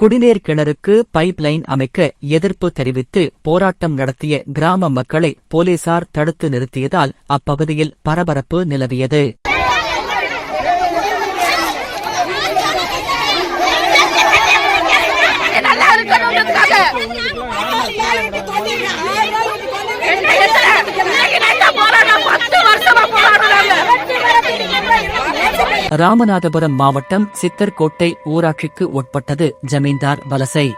குடிநீர் கிணறுக்கு pipe line அமைக்க எதிர்ப்பு தெரிவித்து போராட்டம் நடத்திய கிராம மக்களை போலீசார் தடுத்து நிறுத்தியதால் அப்பகுதியில் பரபரப்பு நிலவியது நல்லா இருக்கணுன்றதுக்காக என்ன எத்தனை இன்னைக்கு நைட்டா போராட்டம் பத்து வருஷமா போராடுறாங்க ராமநாதபுரம் மாவட்டம் சித்தர்கோட்டை ஊராட்சிக்கு உட்பட்டது ஜமீன்தார் வலசை.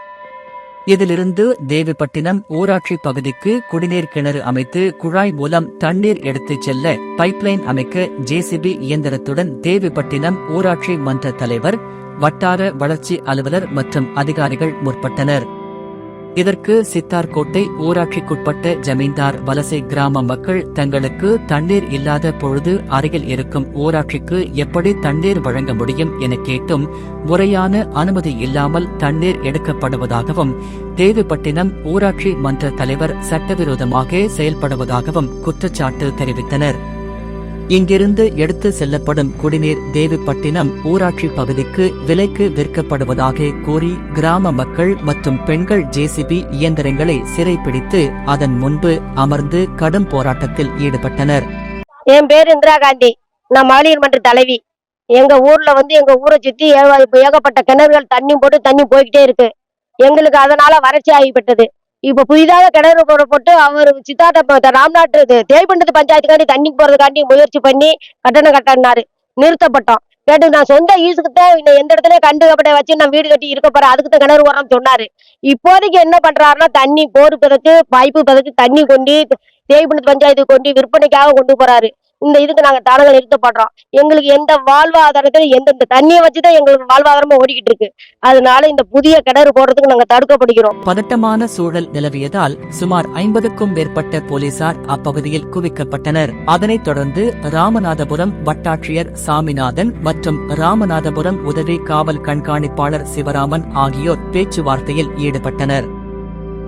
இதிலிருந்து தேவிப்பட்டினம் ஊராட்சி பகுதிக்கு குடிநீர் கிணறு அமைத்து குழாய் மூலம் தண்ணீர் எடுத்துச் செல்ல பைப்லைன் அமைக்க ஜேசிபி இயந்திரத்துடன் தேவிப்பட்டினம் ஊராட்சி மன்ற தலைவர் வட்டார வளர்ச்சி அலுவலர் மற்றும் அதிகாரிகள் முற்பட்டனர். இதற்கு சித்தார்கோட்டை ஊராட்சிக்குட்பட்ட ஜமீன்தார் வலசை கிராம மக்கள் தங்களுக்கு தண்ணீர் இல்லாத பொழுது அருகில் இருக்கும் ஊராட்சிக்கு எப்படி தண்ணீர் வழங்க முடியும் என கேட்டும் முறையான அனுமதி இல்லாமல் தண்ணீர் எடுக்கப்படுவதாகவும் தேவிப்பட்டினம் ஊராட்சி மன்ற தலைவர் சட்டவிரோதமாக செயல்படுவதாகவும் குற்றச்சாட்டு தெரிவித்தனர். இங்கிருந்து எடுத்து செல்லப்படும் குடிநீர் தேவிப்பட்டினம் ஊராட்சி பகுதிக்கு விலைக்கு விற்கப்படுவதாக கூறி கிராம மக்கள் மற்றும் பெண்கள் ஜேசிபி இயந்திரங்களை சிறைப்பிடித்து அதன் முன்பு அமர்ந்து கடும் போராட்டத்தில் ஈடுபட்டனர். என் பேர் இந்திரா காந்தி. நான் மகளிர் மன்ற தலைவி. எங்க ஊர்ல வந்து எங்க ஊரை சுத்தி ஏகப்பட்ட கிணறுகள் தண்ணி போட்டு தண்ணி போய்கிட்டே இருக்கு. எங்களுக்கு அதனால வறட்சி ஆகிவிட்டது. இப்ப புதிதாக கிணறு போட போட்டு அவர் சித்தார்த்த ராம்நாட்டு இது தேய்பண்டத்து பஞ்சாயத்துக்காண்டி தண்ணி போறதுக்காண்டி முயற்சி பண்ணி கட்டணம் கட்டினாரு. நிறுத்தப்பட்டோம். கேட்டு நான் சொந்த ஈஸுக்கு தான் எந்த இடத்துல கண்டு கப்பட்ட வச்சு நான் வீடு கட்டி இருக்க போறேன். அதுக்கு தான் கிணறு வரோம்னு சொன்னாரு. இப்போதைக்கு என்ன பண்றாருன்னா தண்ணி போர் பிதச்சு பைப்பு பிதச்சு தண்ணி கொண்டு தேய்பண்டத்து பஞ்சாயத்துக்கு கொண்டு விற்பனைக்காக கொண்டு போறாரு. இந்த இதுக்கு நாங்க தடங்கள் நிறுத்தப்படுறோம். எங்களுக்கு எந்த வாழ்வாதாரத்துல எந்த இந்த தண்ணியை வச்சுதான் எங்களுக்கு வாழ்வாதாரமா ஓடிக்கிட்டு இருக்கு. அதனால இந்த புதிய கிணறு போடுறதுக்கு நாங்க தடுக்கப்படுகிறோம். பதட்டமான சூழல் நிலவியதால் சுமார் ஐம்பதுக்கும் மேற்பட்ட போலீசார் அப்பகுதியில் குவிக்கப்பட்டனர். அதனைத் தொடர்ந்து ராமநாதபுரம் வட்டாட்சியர் சாமிநாதன் மற்றும் ராமநாதபுரம் உதவி காவல் கண்காணிப்பாளர் சிவராமன் ஆகியோர் பேச்சுவார்த்தையில் ஈடுபட்டனர்.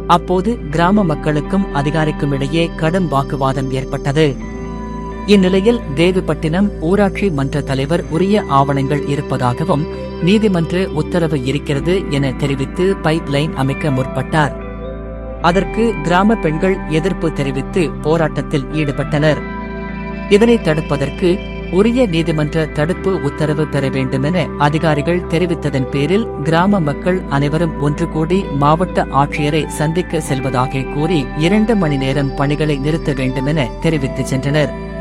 அப்போது கிராம மக்களுக்கும் அதிகாரிக்கும் இடையே கடும் வாக்குவாதம் ஏற்பட்டது. இந்நிலையில் தேவிப்பட்டினம் ஊராட்சி மன்ற தலைவர் உரிய ஆவணங்கள் இருப்பதாகவும் நீதிமன்ற உத்தரவு இருக்கிறது என தெரிவித்து பைப் லைன் அமைக்க முற்பட்டார். அதற்கு கிராம பெண்கள் எதிர்ப்பு தெரிவித்து போராட்டத்தில் ஈடுபட்டனர். இதனை தடுப்பதற்கு உரிய நீதிமன்ற தடுப்பு உத்தரவு பெற வேண்டுமென அதிகாரிகள் தெரிவித்ததன் பேரில் கிராம மக்கள் அனைவரும் ஒன்று கூடி மாவட்ட ஆட்சியரை சந்திக்க செல்வதாக கூறி இரண்டு மணி நேரம் பணிகளை நிறுத்த வேண்டுமென தெரிவித்து சென்றனர்.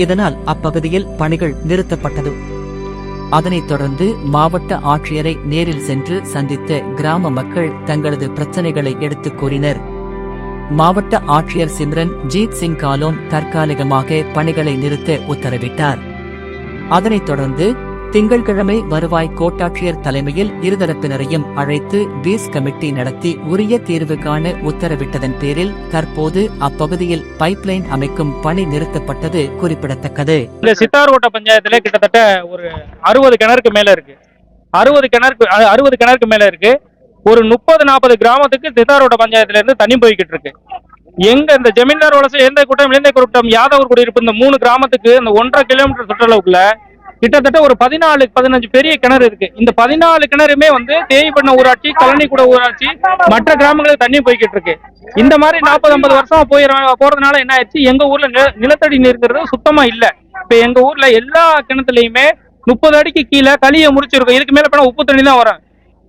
இதனால் அப்பகுதியில் பணிகள் நிறுத்தப்பட்டது. அதனைத் தொடர்ந்து மாவட்ட ஆட்சியரை நேரில் சென்று சந்தித்த கிராம மக்கள் தங்களது பிரச்சனைகளை எடுத்துக் கூறினர். மாவட்ட ஆட்சியர் சிம்ரன் ஜீத் சிங் காலோன் தற்காலிகமாக பணிகளை நிறுத்த உத்தரவிட்டார். அதனைத் தொடர்ந்து திங்கட்கிழமை வருவாய் கோட்டாட்சியர் தலைமையில் இருதரப்பினரையும் அழைத்து பீஸ் கமிட்டி நடத்தி உரிய தீர்வு காண உத்தரவிட்டதன் பேரில் தற்போது அப்பகுதியில் பைப்லைன் அமைக்கும் பணி நிறுத்தப்பட்டது குறிப்பிடத்தக்கது. இந்த சித்தார்கோட்டை பஞ்சாயத்துல கிட்டத்தட்ட ஒரு அறுபது கிணறுக்கு மேல இருக்கு. அறுபது கிணறுக்கு அறுபது கிணறுக்கு மேல இருக்கு. ஒரு முப்பது நாற்பது கிராமத்துக்கு சித்தார்கோட்டை பஞ்சாயத்துல இருந்து தண்ணி போய்கிட்டு இருக்கு. எங்க இந்த ஜமீன்தார் வலசை எந்த கூட்டம் இளைஞர் கூட்டம் யாதவர் குடியிருப்பு இந்த மூணு கிராமத்துக்கு இந்த ஒன்றரை கிலோமீட்டர் சுற்றளவுக்குள்ள கிட்டத்தட்ட ஒரு பதினாலு பதினஞ்சு பெரிய கிணறு இருக்கு. இந்த பதினாலு கிணறுமே வந்து தேய்பண்ண ஊராட்சி கழனிக்குட ஊராட்சி மற்ற கிராமங்களுக்கு தண்ணி போய்கிட்டு இருக்கு. இந்த மாதிரி நாற்பது ஐம்பது வருஷமா போயிட போறதுனால என்ன ஆயிடுச்சு? எங்க ஊர்ல நில- நிலத்தடி நீர்ங்கிறது சுத்தமா இல்ல. இப்ப எங்க ஊர்ல எல்லா கிணத்துலயுமே முப்பது அடிக்கு கீழே களியை முடிச்சிருக்கும் இதுக்கு மேல போனா உப்பு தண்ணி தான் வரும்.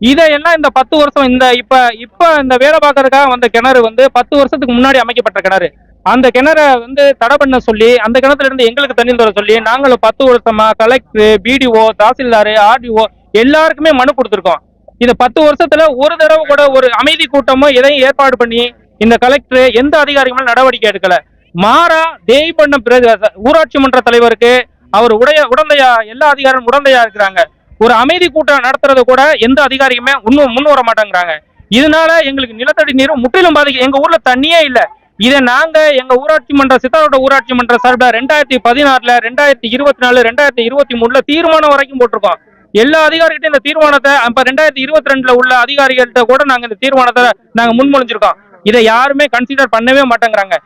இதையெல்லாம் இந்த பத்து வருஷம் இந்த இப்ப இப்ப இந்த வேலை பார்க்கறதுக்காக வந்த கிணறு வந்து பத்து வருஷத்துக்கு முன்னாடி அமைக்கப்பட்ட கிணறு. அந்த கிணறை வந்து தடை பண்ண சொல்லி அந்த கிணத்துல இருந்து எங்களுக்கு தண்ணி தர சொல்லி நாங்களும் பத்து வருஷமா கலெக்டர் பிடிஓ தாசில்தார் ஆர்டிஓ எல்லாருக்குமே மனு கொடுத்துருக்கோம். இந்த பத்து வருஷத்துல ஒரு தடவை கூட ஒரு அமைதி கூட்டமோ எதையும் ஏற்பாடு பண்ணி இந்த கலெக்டர் எந்த அதிகாரிகளும் நடவடிக்கை எடுக்கல. மாறா தேய்பண்ணம் ஊராட்சி மன்ற தலைவருக்கு அவர் உடைய உடந்தையா எல்லா அதிகாரிகளும் உடந்தையா இருக்கிறாங்க. ஒரு அமைதி கூட்டம் நடத்துறது கூட எந்த அதிகாரியுமே இன்னும் முன் வர மாட்டேங்கிறாங்க. இதனால எங்களுக்கு நிலத்தடி நீரும் முற்றிலும் பாதிக்க எங்க ஊர்ல தண்ணியே இல்லை. இதை நாங்க எங்க ஊராட்சி மன்ற சித்தாரோட ஊராட்சி மன்ற சார்பில் ரெண்டாயிரத்தி பதினாறுல ரெண்டாயிரத்தி இருபத்தி நாலு ரெண்டாயிரத்தி இருபத்தி மூணுல தீர்மானம் வரைக்கும் போட்டிருக்கோம். எல்லா அதிகாரிகிட்டையும் இந்த தீர்மானத்தை அப்ப ரெண்டாயிரத்தி இருபத்தி ரெண்டுல உள்ள அதிகாரிகள்கிட்ட கூட நாங்க இந்த தீர்மானத்தை நாங்க முன்மொழிஞ்சிருக்கோம். இதை யாருமே கன்சிடர் பண்ணவே மாட்டேங்கிறாங்க.